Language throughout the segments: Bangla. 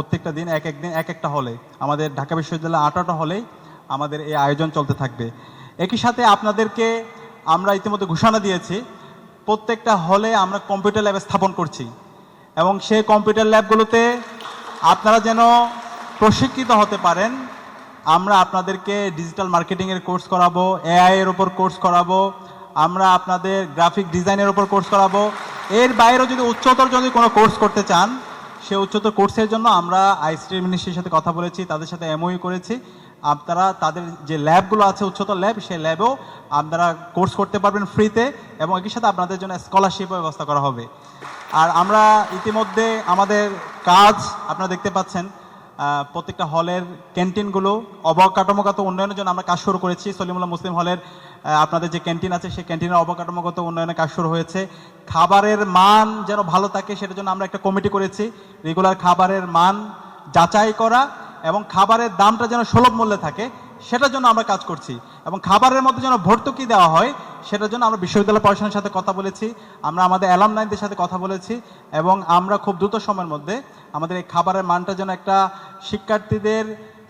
প্রত্যেকটা দিন, এক এক দিন, এক একটা হলে। আমাদের ঢাকা বিশ্ববিদ্যালয়ে আঠারোটা হলেই আমাদের এই আয়োজন চলতে থাকবে। একই সাথে আপনাদেরকে আমরা ইতিমধ্যে ঘোষণা দিয়েছি, প্রত্যেকটা হলে আমরা কম্পিউটার ল্যাব স্থাপন করছি। এবং সেই কম্পিউটার ল্যাবগুলোতে আপনারা যেন প্রশিক্ষিত হতে পারেন, আমরা আপনাদেরকে ডিজিটাল মার্কেটিংয়ের কোর্স করাবো, এআই এর উপর কোর্স করাবো, আমরা আপনাদের গ্রাফিক ডিজাইনের ওপর কোর্স করাবো। এর বাইরেও যদি উচ্চতর যদি কোনো কোর্স করতে চান সে উচ্চতর কোর্সের জন্য আমরা আইসিটি মিনিস্ট্রির সাথে কথা বলেছি, তাদের সাথে এমওই করেছি। আপনারা তাদের যে ল্যাবগুলো আছে, উচ্চতর ল্যাব, সেই ল্যাবেও আপনারা কোর্স করতে পারবেন ফ্রিতে এবং একই সাথে আপনাদের জন্য স্কলারশিপের ব্যবস্থা করা হবে। আর আমরা ইতিমধ্যে আমাদের কাজ আপনারা দেখতে পাচ্ছেন প্রত্যেকটা হলের ক্যান্টিনগুলো অবকাঠামোগত উন্নয়নের জন্য আমরা কাজ শুরু করেছি। সলিমুল্লাহ মুসলিম হলের আপনাদের যে ক্যান্টিন আছে, সেই ক্যান্টিনের অবকাঠামোগত উন্নয়নে কাজ শুরু হয়েছে। খাবারের মান যেন ভালো থাকে, সেটার জন্য আমরা একটা কমিটি করেছি। রেগুলার খাবারের মান যাচাই করা এবং খাবারের দামটা যেন সুলভ মূল্যে থাকে, সেটার জন্য আমরা কাজ করছি। এবং খাবারের মধ্যে যেন ভর্তুকি দেওয়া হয় সেটার জন্য আমরা বিশ্ববিদ্যালয় প্রশাসনের সাথে কথা বলেছি, আমরা আমাদের অ্যালামনাইনদের সাথে কথা বলেছি, এবং আমরা খুব দ্রুত সময়ের মধ্যে আমাদের এই খাবারের মানটা যেন একটা শিক্ষার্থীদের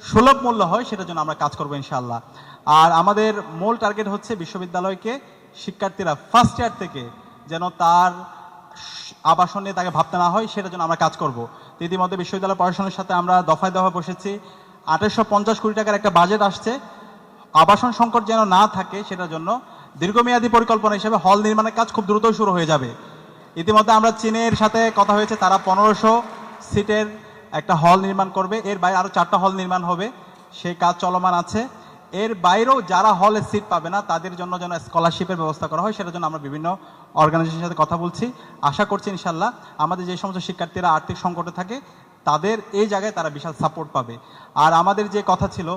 সুলভ মূল্য হয়, সেটার জন্য আমরা কাজ করব ইনশাআল্লাহ। আর আমাদের মূল টার্গেট হচ্ছে বিশ্ববিদ্যালয়কে শিক্ষার্থীরা ফার্স্ট ইয়ার থেকে যেন তার আবাসন নিয়ে তাকে ভাবতে না হয়, সেটার জন্য আমরা কাজ করব। ইতিমধ্যে বিশ্ববিদ্যালয় প্রশাসনের সাথে আমরা দফায় দফায় বসেছি। আঠাশশো পঞ্চাশ কোটি টাকার একটা বাজেট আসছে। আবাসন সংকট যেন না থাকে, সেটার জন্য দীর্ঘমেয়াদী পরিকল্পনা হিসেবে হল নির্মাণের কাজ খুব দ্রুত শুরু হয়ে যাবে। ইতিমধ্যে আমরা চীনের সাথে কথা হয়েছে, তারা পনেরোশো সিটের একটা হল নির্মাণ করবে। এর বাইরে আরও চারটা হল নির্মাণ হবে। সেই কাজ চলমান আছে। এর বাইরেও যারা হলে সিট পাবে না, তাদের জন্য যেন স্কলারশিপের ব্যবস্থা করা হয়, সেটার জন্য আমরা বিভিন্ন অর্গানাইজেশনের সাথে কথা বলছি। আশা করছি ইনশাল্লাহ আমাদের যে সমস্ত শিক্ষার্থীরা আর্থিক সংকটে থাকে, তাদের এই জায়গায় তারা বিশাল সাপোর্ট পাবে। আর আমাদের যে কথা ছিল,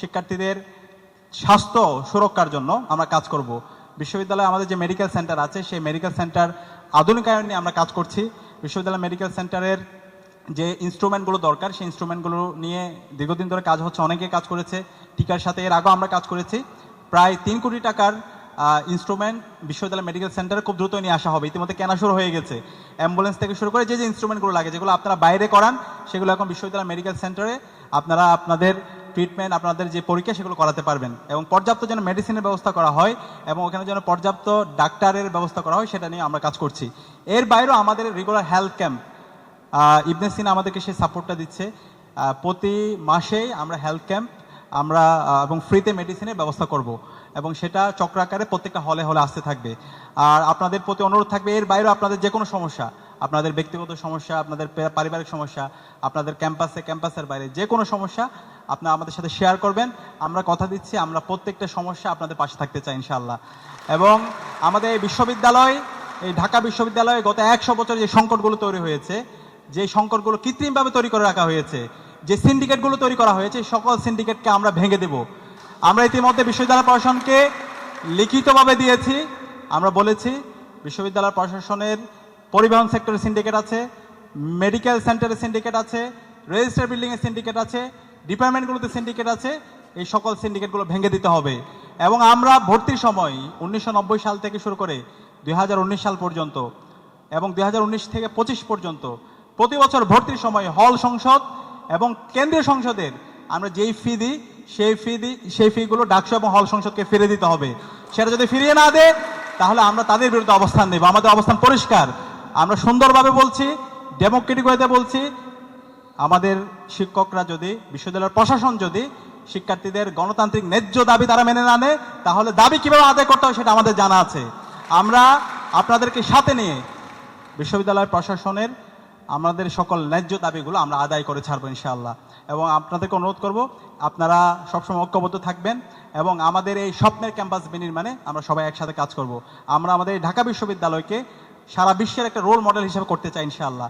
শিক্ষার্থীদের স্বাস্থ্য সুরক্ষার জন্য আমরা কাজ করব। বিশ্ববিদ্যালয়ে আমাদের যে মেডিকেল সেন্টার আছে, সেই মেডিকেল সেন্টার আধুনিকায়ন নিয়ে আমরা কাজ করছি। বিশ্ববিদ্যালয় মেডিকেল সেন্টারের যে ইনস্ট্রুমেন্টগুলো দরকার, সেই ইনস্ট্রুমেন্টগুলো নিয়ে দীর্ঘদিন ধরে কাজ হচ্ছে, অনেকে কাজ করেছে। টিকার সাথে এর আগেও আমরা কাজ করেছি। প্রায় তিন কোটি টাকার ইনস্ট্রুমেন্ট বিশ্ববিদ্যালয় মেডিকেল সেন্টারে খুব দ্রুত নিয়ে আসা হবে। ইতিমধ্যে কেনা শুরু হয়ে গেছে। অ্যাম্বুলেন্স থেকে শুরু করে যে যে ইনস্ট্রুমেন্টগুলো লাগে, যেগুলো আপনারা বাইরে করান, সেগুলো এখন বিশ্ববিদ্যালয় মেডিকেল সেন্টারে আপনারা আপনাদের ট্রিটমেন্ট আপনাদের যে পরীক্ষা সেগুলো করাতে পারবেন এবং পর্যাপ্ত যেন মেডিসিনের ব্যবস্থা করা হয় এবং ওখানে যেন পর্যাপ্ত ডাক্তারের ব্যবস্থা করা হয়, সেটা নিয়ে আমরা কাজ করছি। এর বাইরেও আমাদের regular health camp Ibn Sina আমাদেরকে সেই সাপোর্টটা দিচ্ছে। প্রতি মাসেই আমরা হেলথ ক্যাম্প আমরা এবং ফ্রিতে মেডিসিনের ব্যবস্থা করব। এবং সেটা চক্রাকারে প্রত্যেকটা হলে হলে আসতে থাকবে। আর আপনাদের প্রতি অনুরোধ থাকবে, এর বাইরেও আপনাদের যে কোনো সমস্যা, আপনাদের ব্যক্তিগত সমস্যা, আপনাদের পারিবারিক সমস্যা, আপনাদের ক্যাম্পাসে, ক্যাম্পাসের বাইরে যে কোনো সমস্যা আপনারা আমাদের সাথে শেয়ার করবেন। আমরা কথা দিচ্ছি, আমরা প্রত্যেকটা সমস্যা আপনাদের পাশে থাকতে চাই, ইনশাআল্লাহ। এবং আমাদের এই বিশ্ববিদ্যালয়, এই ঢাকা বিশ্ববিদ্যালয়ে গত একশো বছর যে সংকটগুলো তৈরি হয়েছে, যে সংকটগুলো কৃত্রিমভাবে তৈরি করে রাখা হয়েছে, যে সিন্ডিকেটগুলো তৈরি করা হয়েছে সকল সিন্ডিকেটকে আমরা ভেঙে দেব। আমরা ইতিমধ্যে বিশ্ববিদ্যালয় প্রশাসনকে লিখিতভাবে দিয়েছি। আমরা বলেছি, বিশ্ববিদ্যালয় প্রশাসনের পরিবহন সেক্টরের সিন্ডিকেট আছে মেডিকেল সেন্টারের সিন্ডিকেট আছে রেজিস্টার বিল্ডিংয়ের সিন্ডিকেট আছে, ডিপার্টমেন্টগুলোতে সিন্ডিকেট আছে, এই সকল সিন্ডিকেটগুলো ভেঙে দিতে হবে। এবং আমরা ভর্তির সময় উনিশশো নব্বই সাল থেকে শুরু করে দু হাজার উনিশ সাল পর্যন্ত এবং দুই হাজার উনিশ থেকে পঁচিশ পর্যন্ত প্রতি বছর ভর্তির সময় হল সংসদ এবং কেন্দ্রীয় সংসদের আমরা যেই ফি দিই সেই ফি সেই ফিগুলো ডাকসু এবং হল সংসদকে ফিরে দিতে হবে। সেটা যদি ফিরিয়ে না দেয়, তাহলে আমরা তাদের বিরুদ্ধে অবস্থান নেব। আমাদের অবস্থান পরিষ্কার। আমরা সুন্দরভাবে বলছি, ডেমোক্রেটিক ওয়েতে বলছি, আমাদের শিক্ষকরা যদি, বিশ্ববিদ্যালয়ের প্রশাসন যদি শিক্ষার্থীদের গণতান্ত্রিক ন্যায্য দাবি তারা মেনে না নেয়, তাহলে দাবি কীভাবে আদায় করতে হয় সেটা আমাদের জানা আছে। আমরা আপনাদেরকে সাথে নিয়ে বিশ্ববিদ্যালয় প্রশাসনের আমাদের সকল ন্যায্য দাবিগুলো আমরা আদায় করে ছাড়বো ইনশাআল্লাহ। এবং আপনাদেরকে অনুরোধ করব, আপনারা সবসময় ঐক্যবদ্ধ থাকবেন এবং আমাদের এই স্বপ্নের ক্যাম্পাস বিনির্মাণে আমরা সবাই একসাথে কাজ করব। আমরা আমাদের ঢাকা বিশ্ববিদ্যালয়কে সারা বিশ্বের একটা রোল মডেল হিসেবে করতে চাই, ইনশাআল্লাহ।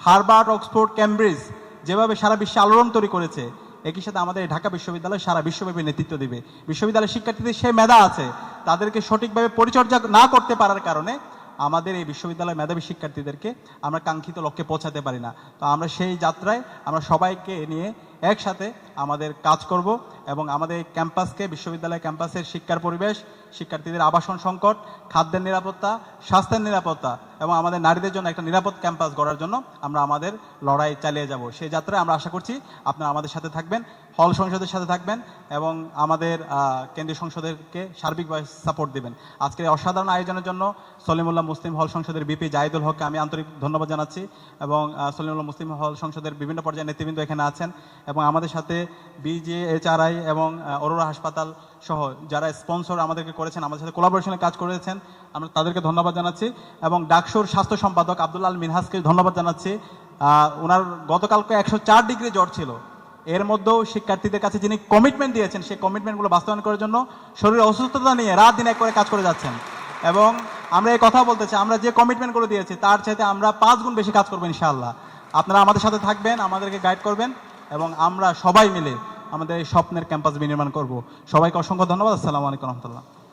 হারবার্ড অক্সফোর্ড, ক্যামব্রিজ যেভাবে সারা বিশ্বে আলোড়ন তৈরি করেছে, একই সাথে আমাদের ঢাকা বিশ্ববিদ্যালয় সারা বিশ্বব্যাপী নেতৃত্ব দিবে। বিশ্ববিদ্যালয়ের শিক্ষার্থীদের সেই মেধা আছে, তাদেরকে সঠিকভাবে পরিচর্যা না করতে পারার কারণে আমাদের এই বিশ্ববিদ্যালয়ের মেধাবী শিক্ষার্থীদেরকে আমরা কাঙ্ক্ষিত লক্ষ্যে পৌঁছাতে পারি না। তো আমরা সেই যাত্রায় আমরা সবাইকে নিয়ে একসাথে আমাদের কাজ করব এবং আমাদের ক্যাম্পাসকে, বিশ্ববিদ্যালয় ক্যাম্পাসের শিক্ষার পরিবেশ, শিক্ষার্থীদের আবাসন সংকট, খাদ্যের নিরাপত্তা, স্বাস্থ্যের নিরাপত্তা এবং আমাদের নারীদের জন্য একটা নিরাপদ ক্যাম্পাস গড়ার জন্য আমরা আমাদের লড়াই চালিয়ে যাব। সেই যাত্রায় আমরা আশা করছি আপনারা আমাদের সাথে থাকবেন, হল সংসদের সাথে থাকবেন এবং আমাদের কেন্দ্রীয় সংসদেরকে সার্বিকভাবে সাপোর্ট দিবেন। আজকের অসাধারণ আয়োজনের জন্য সলিমুল্লাহ মুসলিম হল সংসদের বিপি জাহিদুল হককে আমি আন্তরিক ধন্যবাদ জানাচ্ছি এবং সলিমুল্লাহ মুসলিম হল সংসদের বিভিন্ন পর্যায়ের নেতৃবৃন্দ এখানে আছেন। এবং আমাদের সাথে বিজেএচআরআই এবং অরোরা হাসপাতাল সহ যারা স্পন্সর আমাদেরকে করেছেন, আমাদের সাথে কোলাবোরেশনে কাজ করেছেন, আমরা তাদেরকে ধন্যবাদ জানাচ্ছি। এবং ডাকসুর স্বাস্থ্য সম্পাদক আব্দুল্লাহ আল মিনহাসকে ধন্যবাদ জানাচ্ছি। ওনার গতকালকে একশো চার ডিগ্রি জ্বর ছিল। এর মধ্যেও শিক্ষার্থীদের কাছে যিনি কমিটমেন্ট দিয়েছেন, সেই কমিটমেন্টগুলো বাস্তবায়ন করার জন্য শরীরে অসুস্থতা নিয়ে রাত দিন এক করে কাজ করে যাচ্ছেন। এবং আমরা এই কথা বলতে চাই, আমরা যে কমিটমেন্টগুলো দিয়েছি, তার চাইতে আমরা পাঁচ গুণ বেশি কাজ করব ইনশাআল্লাহ। আপনারা আমাদের সাথে থাকবেন, আমাদেরকে গাইড করবেন। এবং আমরা সবাই মিলে আমাদের এই স্বপ্নের ক্যাম্পাস বিনির্মাণ করব। সবাইকে অসংখ্য ধন্যবাদ। আসসালামু আলাইকুম রহমতুল্লাহ।